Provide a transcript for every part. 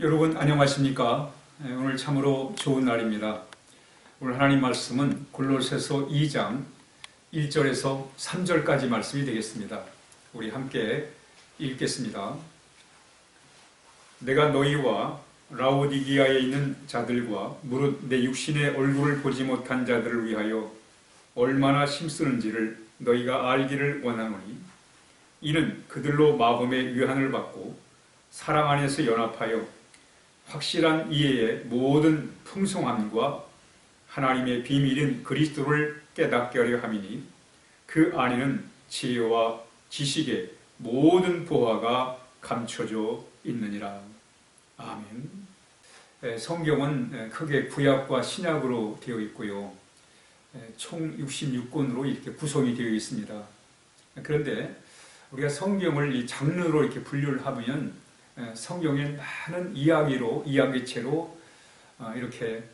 여러분 안녕하십니까? 예, 오늘 참으로 좋은 날입니다. 오늘 하나님 말씀은 골로새서 2장 1절에서 3절까지 말씀이 되겠습니다. 우리 함께 읽겠습니다. 내가 너희와 라오디기아에 있는 자들과 무릇 내 육신의 얼굴을 보지 못한 자들을 위하여 얼마나 힘쓰는지를 너희가 알기를 원하노니 이는 그들로 마음의 위안을 받고 사랑 안에서 연합하여 확실한 이해의 모든 풍성함과 하나님의 비밀인 그리스도를 깨닫게 하려 함이니 그 안에는 지혜와 지식의 모든 보화가 감춰져 있느니라. 아멘. 에, 성경은 에, 크게 구약과 신약으로 되어 있고요. 에, 총 66권으로 이렇게 구성이 되어 있습니다. 그런데 우리가 성경을 이 장르로 이렇게 분류를 하면 에, 성경에 많은 이야기로 이야기체로 어, 이렇게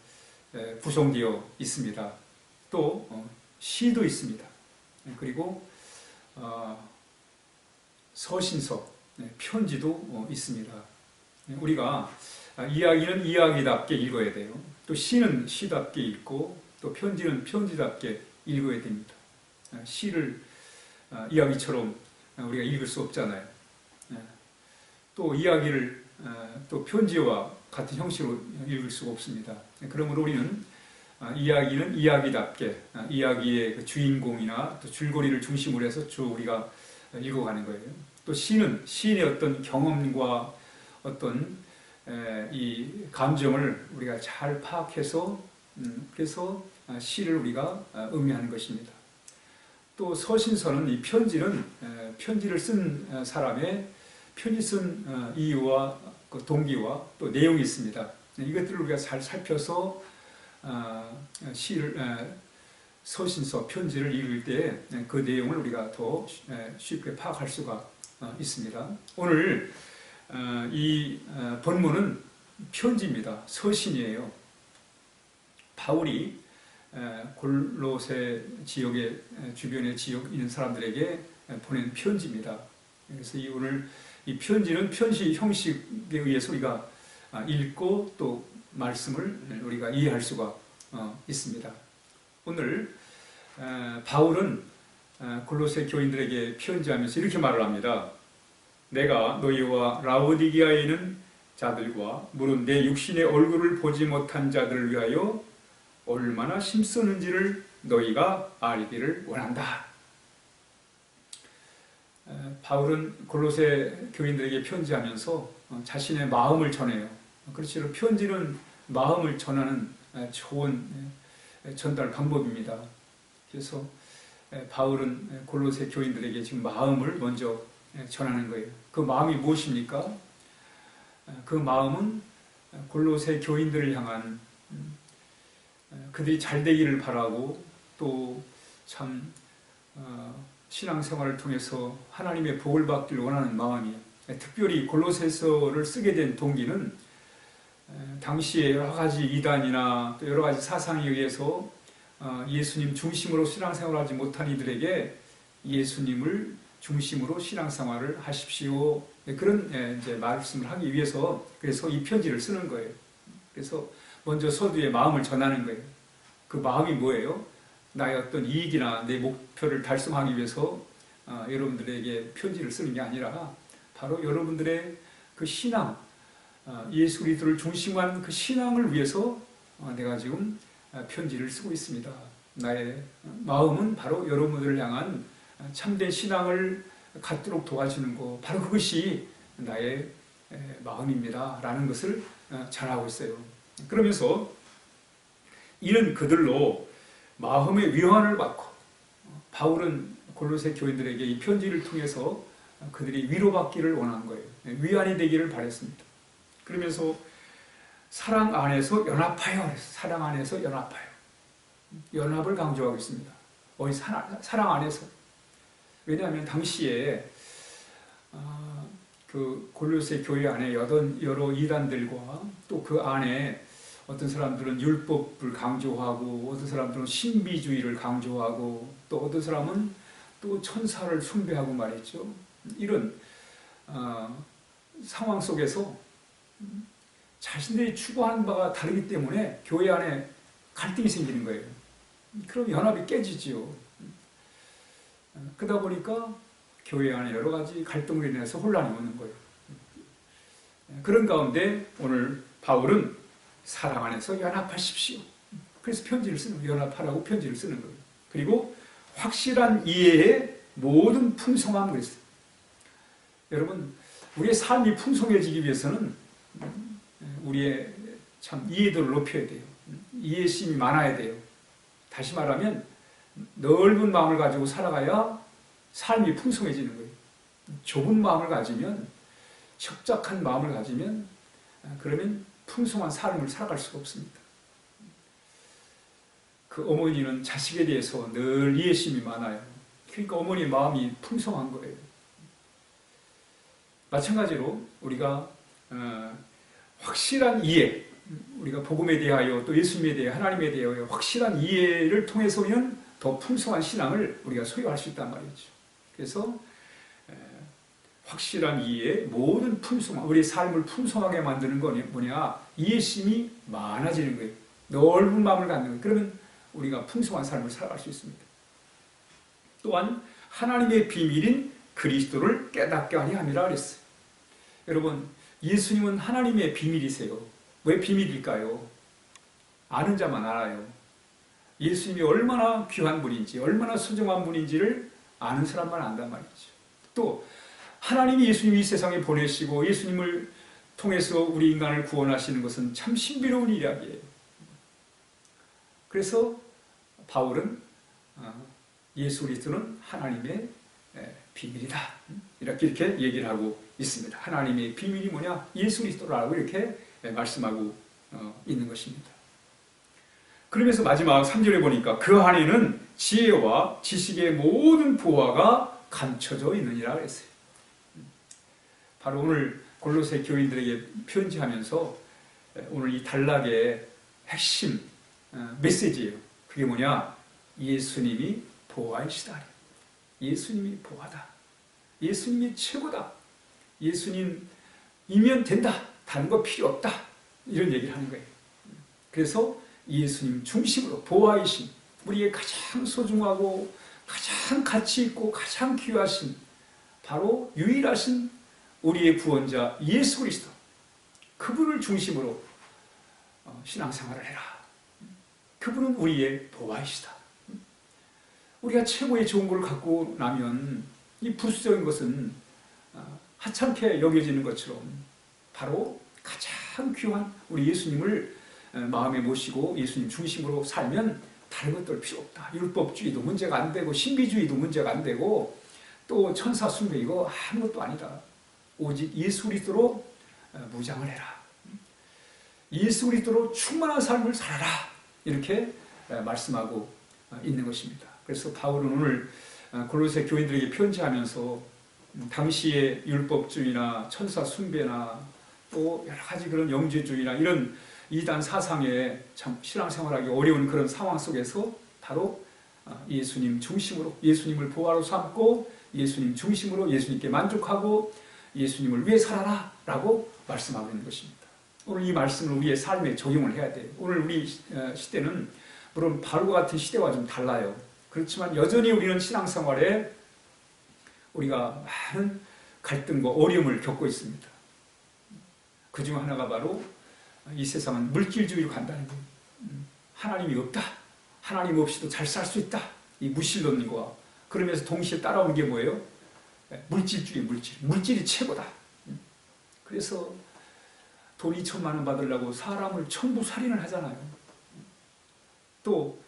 에, 구성되어 있습니다. 또 어, 시도 있습니다. 에, 그리고 어, 서신서, 네, 편지도 어, 있습니다. 네, 우리가 아, 이야기는 이야기답게 읽어야 돼요. 또 시는 시답게 읽고 또 편지는 편지답게 읽어야 됩니다. 아, 시를 아, 이야기처럼 우리가 읽을 수 없잖아요. 네. 또 이야기를 또 편지와 같은 형식으로 읽을 수가 없습니다. 네, 그러므로 우리는 이야기는 이야기답게 이야기의 그 주인공이나 또 줄거리를 중심으로 해서 쭉 우리가 읽어가는 거예요. 또 시는 시인의 어떤 경험과 어떤 이 감정을 우리가 잘 파악해서 음, 그래서 시를 우리가 의미하는 것입니다. 또 서신서는 이 편지는 편지를 쓴 사람의 편지 쓴 어, 이유와 그 동기와 또 내용이 있습니다. 이것들을 우리가 잘 살펴서 어, 시를 서신서 편지를 읽을 때 그 내용을 우리가 더 쉽게 파악할 수가 어, 있습니다. 오늘 이 본문은 편지입니다. 서신이에요. 바울이 골로새 지역의 주변의 지역 있는 사람들에게 보낸 편지입니다. 그래서 이 오늘 이 편지는 편지 형식에 의해서 우리가 아, 읽고 또 말씀을 우리가 이해할 수가 어, 있습니다. 오늘 바울은 골로새 교인들에게 편지하면서 이렇게 말을 합니다. 내가 너희와 라오디기아에 있는 자들과 물은 내 육신의 얼굴을 보지 못한 자들을 위하여 얼마나 힘쓰는지를 너희가 알기를 원한다. 바울은 골로새 교인들에게 편지하면서 어, 자신의 마음을 전해요. 그렇죠. 편지는 마음을 전하는 좋은 전달 방법입니다. 그래서 바울은 골로새 교인들에게 지금 마음을 먼저 전하는 거예요. 그 마음이 무엇입니까? 그 마음은 골로새 교인들을 향한 음, 그들이 잘 되기를 바라고 또참 어, 신앙생활을 통해서 하나님의 복을 받기를 원하는 마음이에요. 특별히 골로새서를 쓰게 된 동기는 당시에 여러 가지 이단이나 또 여러 가지 사상에 의해서 어, 예수님 중심으로 신앙생활하지 못한 이들에게 예수님을 중심으로 신앙생활을 하십시오. 네, 그런 이제 말씀을 하기 위해서 그래서 이 편지를 쓰는 거예요. 그래서 먼저 서두에 마음을 전하는 거예요. 그 마음이 뭐예요? 나의 어떤 이익이나 내 목표를 달성하기 위해서 어, 여러분들에게 편지를 쓰는 게 아니라 바로 여러분들의 그 신앙, 어, 예수 그리스도를 중심한 그 신앙을 위해서 어, 내가 지금 어, 편지를 쓰고 있습니다. 나의 마음은 바로 여러분들을 향한 참된 신앙을 갖도록 도와주는 거 바로 그것이 나의 마음입니다. 라는 것을 어, 잘하고 있어요. 그러면서 이는 그들로 마음의 위안을 받고 바울은 골로새 교인들에게 이 편지를 통해서 그들이 위로받기를 원한 거예요. 위안이 되기를 바랬습니다. 그러면서 사랑 안에서 연합하여 사랑 안에서 연합하여 연합을 강조하고 있습니다. 어이 사랑, 안에서 왜냐하면 당시에 어, 그 골로새 교회 안에 여러, 여러 이단들과 또 그 안에 어떤 사람들은 율법을 강조하고 어떤 사람들은 신비주의를 강조하고 또 어떤 사람은 또 천사를 숭배하고 말했죠. 이런 어, 상황 속에서 자신들이 추구하는 바가 다르기 때문에 교회 안에 갈등이 생기는 거예요. 그럼 연합이 깨지지요. 그러다 보니까 교회 안에 여러 가지 갈등으로 인해서 혼란이 오는 거예요. 그런 가운데 오늘 바울은 사랑 안에서 연합하십시오. 그래서 편지를 쓰는 거예요. 연합하라고 편지를 쓰는 거예요. 그리고 확실한 이해에 모든 풍성함 그랬어요. 여러분, 우리의 삶이 풍성해지기 위해서는 우리의 참 이해도를 높여야 돼요. 이해심이 많아야 돼요. 다시 말하면 넓은 마음을 가지고 살아가야 삶이 풍성해지는 거예요. 좁은 마음을 가지면 협작한 마음을 가지면 그러면 풍성한 삶을 살아갈 수가 없습니다. 그 어머니는 자식에 대해서 늘 이해심이 많아요. 그러니까 어머니 마음이 풍성한 거예요. 마찬가지로 우리가 어, 확실한 이해, 우리가 복음에 대하여 또 예수님에 대해 하나님에 대하여 확실한 이해를 통해서는 더 풍성한 신앙을 우리가 소유할 수 있단 말이죠. 그래서 에, 확실한 이해, 모든 풍성함, 우리의 삶을 풍성하게 만드는 건 뭐냐? 이해심이 많아지는 거예요. 넓은 마음을 갖는 거예요. 그러면 우리가 풍성한 삶을 살아갈 수 있습니다. 또한 하나님의 비밀인 그리스도를 깨닫게 하려 함이라 그랬어요. 여러분, 예수님은 하나님의 비밀이세요. 왜 비밀일까요? 아는 자만 알아요. 예수님이 얼마나 귀한 분인지, 얼마나 소중한 분인지를 아는 사람만 안단 말이죠. 또, 하나님이 예수님 이 세상에 보내시고 예수님을 통해서 우리 인간을 구원하시는 것은 참 신비로운 이야기예요. 그래서 바울은 어, 예수 그리스도는 하나님의 비밀이다. 이렇게 이렇게 얘기를 하고 있습니다. 하나님의 비밀이 뭐냐? 예수 그리스도라고 이렇게 말씀하고 어, 있는 것입니다. 그러면서 마지막 3절에 보니까 그 안에는 지혜와 지식의 모든 보화가 감춰져 있느니라 그랬어요. 바로 오늘 골로새 교인들에게 편지하면서 오늘 이 단락의 핵심 어, 메시지예요. 그게 뭐냐? 예수님이 보화이시다. 예수님이 보화다. 예수님이 최고다. 예수님이면 된다. 다른 거 필요 없다. 이런 얘기를 하는 거예요. 그래서 예수님 중심으로 보화이신 우리의 가장 소중하고 가장 가치 있고 가장 귀하신 바로 유일하신 우리의 구원자 예수 그리스도 그분을 중심으로 어, 신앙생활을 해라. 그분은 우리의 보화이시다. 우리가 최고의 좋은 걸 갖고 나면 이 부수적인 것은 어, 하찮게 여겨지는 것처럼 바로 가장 귀한 우리 예수님을 어, 마음에 모시고 예수님 중심으로 살면 다른 것들 필요 없다. 율법주의도 문제가 안 되고 신비주의도 문제가 안 되고 또 천사 숭배 이거 아무것도 아니다. 오직 예수 그리스도로 어, 무장을 해라. 예수 그리스도로 충만한 삶을 살아라. 이렇게 말씀하고 있는 것입니다. 그래서 바울은 오늘 골로새 교인들에게 편지하면서 당시의 율법주의나 천사 숭배나 또 여러 가지 그런 영재주의나 이런 이단 사상에 참 신앙생활하기 어려운 그런 상황 속에서 바로 예수님 중심으로 예수님을 보화로 삼고 예수님 중심으로 예수님께 만족하고 예수님을 위해 살아라 라고 말씀하고 있는 것입니다. 오늘 이 말씀을 우리의 삶에 적용을 해야 돼요. 오늘 우리 시대는 물론 바울과 같은 시대와 좀 달라요. 그렇지만 여전히 우리는 신앙생활에 우리가 많은 갈등과 어려움을 겪고 있습니다. 그 중 하나가 바로 이 세상은 물질주의로 간다는 거예요. 하나님이 없다. 하나님 없이도 잘 살 수 있다. 이 무신론과 그러면서 동시에 따라오는 게 뭐예요? 물질주의, 물질. 물질이 최고다. 그래서 돈 2천만 원 받으려고 사람을 천부 살인을 하잖아요. 또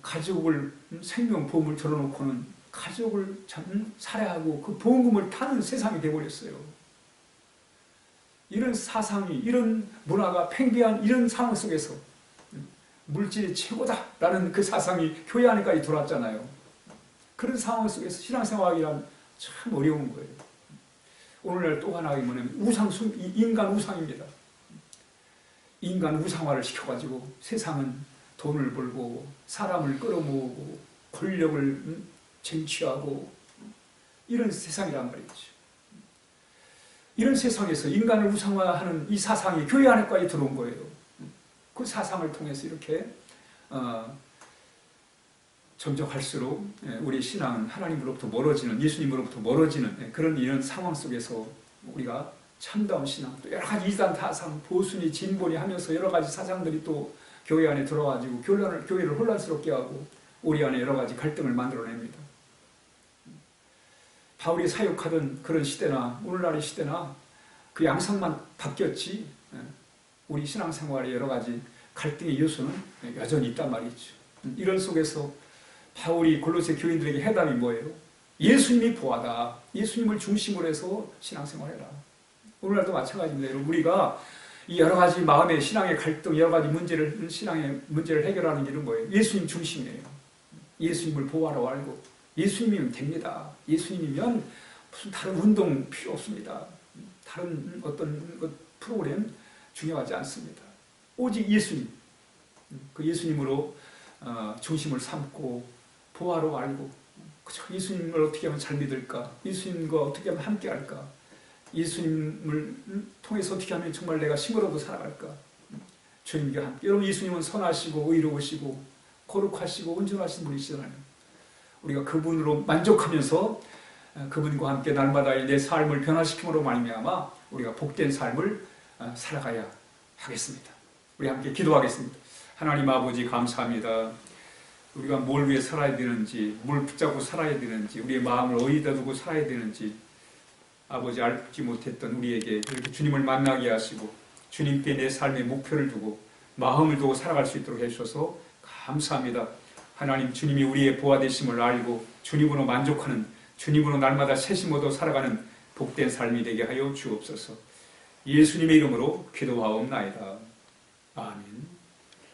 가족을 생명 보험을 들어놓고는 가족을 참 살해하고 그 보험금을 타는 세상이 되어버렸어요. 이런 사상이, 이런 문화가 팽배한 이런 상황 속에서 물질이 최고다라는 그 사상이 교회 안에까지 들어왔잖아요. 그런 상황 속에서 신앙생활이란 참 어려운 거예요. 오늘날 또 하나가 뭐냐면 우상, 인간 우상입니다. 인간 우상화를 시켜가지고 세상은 돈을 벌고 사람을 끌어모으고 권력을 쟁취하고 이런 세상이란 말이죠. 이런 세상에서 인간을 우상화하는 이 사상이 교회 안에까지 들어온 거예요. 그 사상을 통해서 이렇게 어, 점점 갈수록 예, 우리 신앙은 하나님으로부터 멀어지는 예수님으로부터 멀어지는 예, 그런 이런 상황 속에서 우리가 참다운 신앙 또 여러 가지 이단 타상 보순이 진본이 하면서 여러 가지 사상들이 또 교회 안에 들어와가지고 교회를, 교회를 혼란스럽게 하고 우리 안에 여러 가지 갈등을 만들어냅니다. 바울이 사역하던 그런 시대나 오늘날의 시대나 그 양상만 바뀌었지 예, 우리 신앙생활에 여러 가지 갈등의 요소는 여전히 있단 말이죠. 이런 속에서 바울이 골로새 교인들에게 해답이 뭐예요? 예수님이 보하다. 예수님을 중심으로 해서 신앙생활해라. 오늘날도 마찬가지입니다. 여러분 우리가 이 여러 가지 마음의 신앙의 갈등, 여러 가지 문제를 신앙의 문제를 해결하는 길은 뭐예요? 예수님 중심이에요. 예수님을 보호하라고 알고 예수님이면 됩니다. 예수님이면 무슨 다른 운동 필요 없습니다. 다른 어떤 것 프로그램 중요하지 않습니다. 오직 예수님, 그 예수님으로 어, 중심을 삼고 보호하라고 알고 그저 예수님을 어떻게 하면 잘 믿을까? 예수님과 어떻게 하면 함께 할까? 예수님을 통해서 어떻게 하면 정말 내가 싱그러고 살아갈까? 주님과 함께. 여러분 예수님은 선하시고 의로우시고 거룩하시고 온전하신 분이시잖아요. 우리가 그분으로 만족하면서 어, 그분과 함께 날마다의 내 삶을 변화시킴으로 말미암아 우리가 복된 삶을 어, 살아가야 하겠습니다. 우리 함께 기도하겠습니다. 하나님 아버지 감사합니다. 우리가 뭘 위해 살아야 되는지, 뭘 붙잡고 살아야 되는지, 우리의 마음을 어디다 두고 살아야 되는지 아버지 알지 못했던 우리에게 이렇게 주님을 만나게 하시고 주님께 내 삶의 목표를 두고 마음을 두고 살아갈 수 있도록 해주셔서 감사합니다. 하나님 주님이 우리의 보화 되심을 알고 주님으로 만족하는 주님으로 날마다 새심 얻어 살아가는 복된 삶이 되게 하여 주옵소서. 예수님의 이름으로 기도하옵나이다. 아멘.